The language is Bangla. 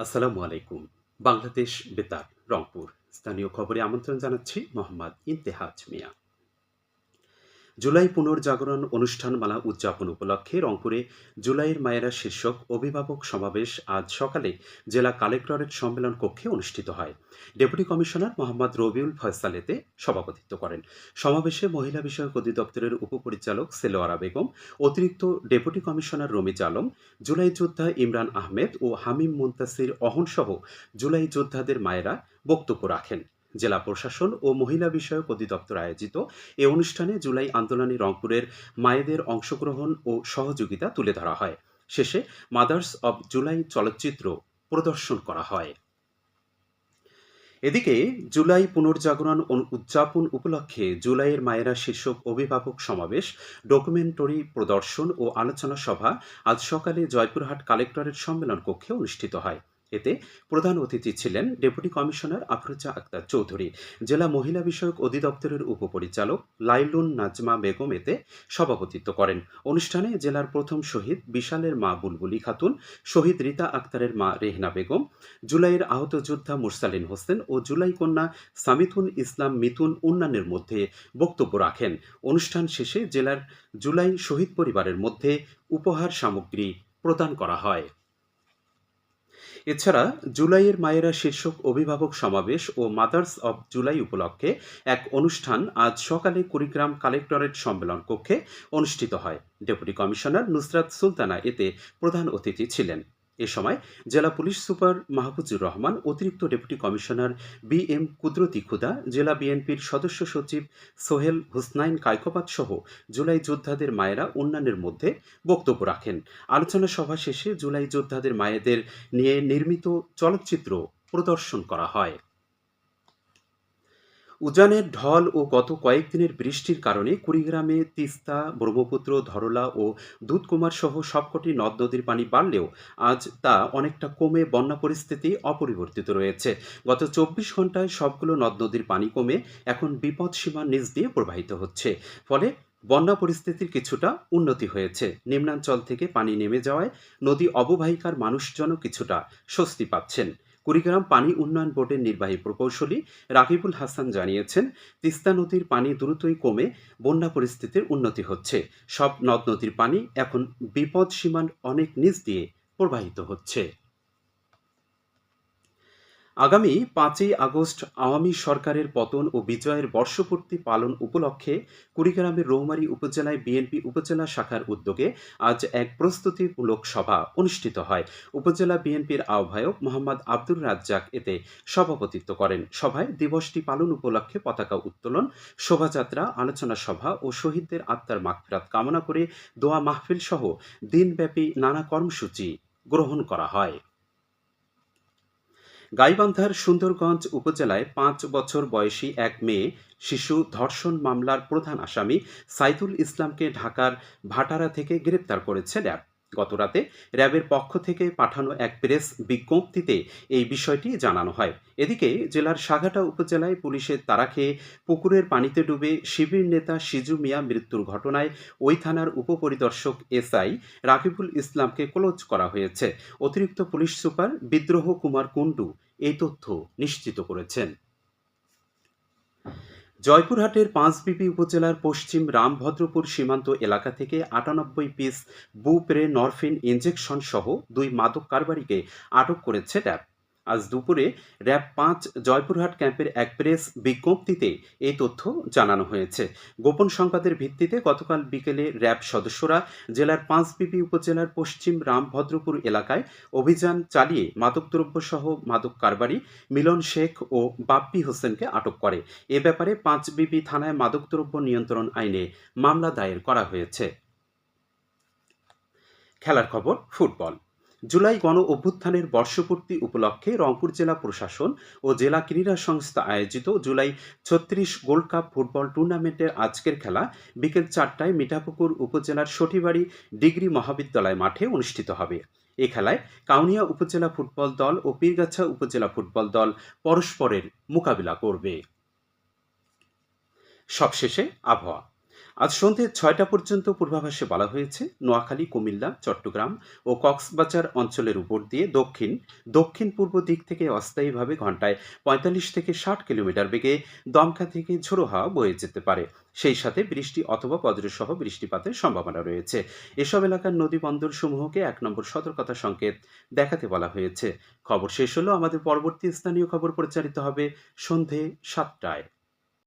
আসসালামু আলাইকুম। বাংলাদেশ বেতার রংপুর। স্থানীয় খবরে আমন্ত্রণ জানাচ্ছি মোহাম্মদ ইন্তেহাজ মিয়া। জুলাই পুনর্জাগরণ অনুষ্ঠানমালা উদযাপন উপলক্ষে রংপুরে জুলাইয়ের মায়েরা শীর্ষক অভিভাবক সমাবেশ আজ সকালে জেলা কালেক্টরেট সম্মেলন কক্ষে অনুষ্ঠিত হয়। ডেপুটি কমিশনার মোহাম্মদ রবিউল ফয়সালেতে সভাপতিত্ব করেন। সমাবেশে মহিলা বিষয়ক অধিদপ্তরের উপপরিচালক সেলোয়ারা বেগম, অতিরিক্ত deputy commissioner Ramiz Alam, July যোদ্ধা ইমরান আহমেদ ও হামিম মুন্তাসির অহনসহ জুলাই যোদ্ধাদের মায়েরা বক্তব্য রাখেন। জেলা প্রশাসন ও মহিলা বিষয়ক অধিদপ্তর আয়োজিত এ অনুষ্ঠানে জুলাই আন্দোলনে রংপুরের মায়েদের অংশগ্রহণ ও সহযোগিতা তুলে ধরা হয়। শেষে মাদার্স অব জুলাই চলচ্চিত্র প্রদর্শন করা হয়। এদিকে জুলাই পুনর্জাগরণ উদযাপন উপলক্ষে জুলাইয়ের মায়েরা শীর্ষক অভিভাবক সমাবেশ, ডকুমেন্টারি প্রদর্শন ও আলোচনা সভা আজ সকালে জয়পুরহাট কালেক্টরেট সম্মেলন কক্ষে অনুষ্ঠিত হয়। এতে প্রধান অতিথি ছিলেন ডেপুটি কমিশনার আফরোজা আক্তার চৌধুরী, জেলা মহিলা বিষয়ক অধিদপ্তরের উপপরিচালক লাইলুন নাজমা বেগম এতে সভাপতিত্ব করেন। অনুষ্ঠানে জেলার প্রথম শহীদ বিশালের মা বুলবুলি খাতুন, শহীদ রীতা আক্তারের মা রেহনা বেগম, জুলাইয়ের আহত যোদ্ধা মুরসালিন হোসেন ও জুলাই কন্যা সামিথুন ইসলাম মিথুন উন্নয়নের মধ্যে বক্তব্য রাখেন। অনুষ্ঠান শেষে জেলার জুলাই শহীদ পরিবারের মধ্যে উপহার সামগ্রী প্রদান করা হয়। এছাড়া জুলাইয়ের মায়েরা শীর্ষক অভিভাবক সমাবেশ ও মাদার্স অব জুলাই উপলক্ষে এক অনুষ্ঠান আজ সকালে কুড়িগ্রাম কালেক্টরেট সম্মেলন কক্ষে অনুষ্ঠিত হয়। ডেপুটি কমিশনার নুসরাত সুলতানা এতে প্রধান অতিথি ছিলেন। এ সময় জেলা পুলিশ সুপার মাহফুজুর রহমান, অতিরিক্ত ডেপুটি কমিশনার বি এম কুদরতি খুদা, জেলা বিএনপির সদস্য সচিব সোহেল হুসনাইন কায়কোপাত সহ জুলাই যোদ্ধাদের মায়েরা অন্যান্যের মধ্যে বক্তব্য রাখেন। আলোচনা সভা শেষে জুলাই যোদ্ধাদের মায়েদের নিয়ে নির্মিত চলচ্চিত্র প্রদর্শন করা হয়। উজানের ঢল ও গত কয়েকদিনের বৃষ্টির কারণে কুড়িগ্রামে তিস্তা, ব্রহ্মপুত্র, ধরলা ও দুধকুমার সহ সবকটি নদ নদীর পানি বাড়লেও আজ তা অনেকটা কমে বন্যা পরিস্থিতি অপরিবর্তিত রয়েছে। গত চব্বিশ ঘন্টায় সবগুলো নদ নদীর পানি কমে এখন বিপদ সীমার নিচ দিয়ে প্রবাহিত হচ্ছে। ফলে বন্যা পরিস্থিতির কিছুটা উন্নতি হয়েছে। নিম্নাঞ্চল থেকে পানি নেমে যাওয়ায় নদী অববাহিকার মানুষজনও কিছুটা স্বস্তি পাচ্ছেন। কুড়িগ্রাম পানি উন্নয়ন বোর্ডের নির্বাহী প্রকৌশলী রাকিবুল হাসান জানিয়েছেন, তিস্তা নদীর পানি দ্রুতই কমে, বন্যা পরিস্থিতির উন্নতি হচ্ছে। সব নদ নদীর পানি এখন বিপদ সীমার অনেক নিচ দিয়ে প্রবাহিত হচ্ছে। আগামী পাঁচই আগস্ট আওয়ামী সরকারের পতন ও বিজয়ের বর্ষপূর্তি পালন উপলক্ষে কুড়িগ্রামের রৌমারী উপজেলায় বিএনপি উপজেলা শাখার উদ্যোগে আজ এক প্রস্তুতিমূলক সভা অনুষ্ঠিত হয়। উপজেলা বিএনপির আহ্বায়ক মোহাম্মদ আব্দুর রাজ্জাক এতে সভাপতিত্ব করেন। সভায় দিবসটি পালন উপলক্ষে পতাকা উত্তোলন, শোভাযাত্রা, আলোচনা সভা ও শহীদদের আত্মার মাগফিরাত কামনা করে দোয়া মাহফিল সহ দিনব্যাপী নানা কর্মসূচি গ্রহণ করা হয়। গাইবান্ধার সুন্দরগঞ্জ উপজেলায় পাঁচ বছর বয়সী এক মেয়ে শিশু ধর্ষণ মামলার প্রধান আসামি সাইদুল ইসলামকে ঢাকার ভাটারা থেকে গ্রেপ্তার করেছে র্যাব। গতরাতে র্যাবের পক্ষ থেকে পাঠানো এক প্রেস বিজ্ঞপ্তিতে এই বিষয়টি জানানো হয়। এদিকে জেলার সাঘাটা উপজেলায় পুলিশের তারা খেয়ে পুকুরের পানিতে ডুবে শিবির নেতা সিজু মিয়া মৃত্যুর ঘটনায় ওই থানার উপপরিদর্শক এসআই রাকিবুল ইসলামকে ক্লোজ করা হয়েছে। অতিরিক্ত পুলিশ সুপার বিদ্রোহ কুমার কুণ্ডু এই তথ্য নিশ্চিত করেছেন। জয়পুরহাটের পাঁচবিবি উপজেলার পশ্চিম রামভদ্রপুর সীমান্ত এলাকা থেকে আটানব্বই পিস বুপ্রে নরফিন ইঞ্জেকশন সহ দুই মাদক কারবারিকে আটক করেছে র্যাব আজ দুপুরে র্যাব পাঁচ জয়পুরহাট ক্যাম্পের এক প্রেস বিজ্ঞপ্তিতে এই তথ্য জানানো হয়েছে। গোপন সংবাদের ভিত্তিতে গতকাল বিকেলে র্যাব সদস্যরা জেলার পাঁচবিবি উপজেলার পশ্চিম রামভদ্রপুর এলাকায় অভিযান চালিয়ে মাদকদ্রব্য সহ মাদক কারবারি, মিলন শেখ ও বাপ্পি হোসেনকে আটক করে। এ ব্যাপারে পাঁচবিবি থানায় মাদকদ্রব্য নিয়ন্ত্রণ আইনে মামলা দায়ের করা হয়েছে। খেলার খবর, ফুটবল। জুলাই গণ অভ্যুত্থানের বর্ষপূর্তি উপলক্ষে রংপুর জেলা প্রশাসন ও জেলা ক্রীড়া সংস্থা আয়োজিত জুলাই ছত্রিশ গোল্ড কাপ ফুটবল টুর্নামেন্টের আজকের খেলা বিকেল চারটায় মিঠাপুকুর উপজেলার সঠিবাড়ি ডিগ্রি মহাবিদ্যালয় মাঠে অনুষ্ঠিত হবে। এ খেলায় কাউনিয়া উপজেলা ফুটবল দল ও পীরগাছা উপজেলা ফুটবল দল পরস্পরের মোকাবিলা করবে। সবশেষে আবহাওয়া। আজ সন্ধে ছয়টা পর্যন্ত পূর্বাভাসে বলা হয়েছে, নোয়াখালী, কুমিল্লা, চট্টগ্রাম ও কক্সবাজার অঞ্চলের উপর দিয়ে দক্ষিণ দক্ষিণ পূর্ব দিক থেকে অস্থায়ীভাবে ঘন্টায় পঁয়তাল্লিশ থেকে ষাট কিলোমিটার বেগে দমকা থেকে ঝোড়ো হাওয়া বয়ে যেতে পারে। সেই সাথে বৃষ্টি অথবা বজ্রসহ বৃষ্টিপাতের সম্ভাবনা রয়েছে। এসব এলাকার নদী বন্দর সমূহকে এক নম্বর সতর্কতা সংকেত দেখাতে বলা হয়েছে। খবর শেষ হলো আমাদের পরবর্তী স্থানীয় খবর প্রচারিত হবে সন্ধে সাতটায়।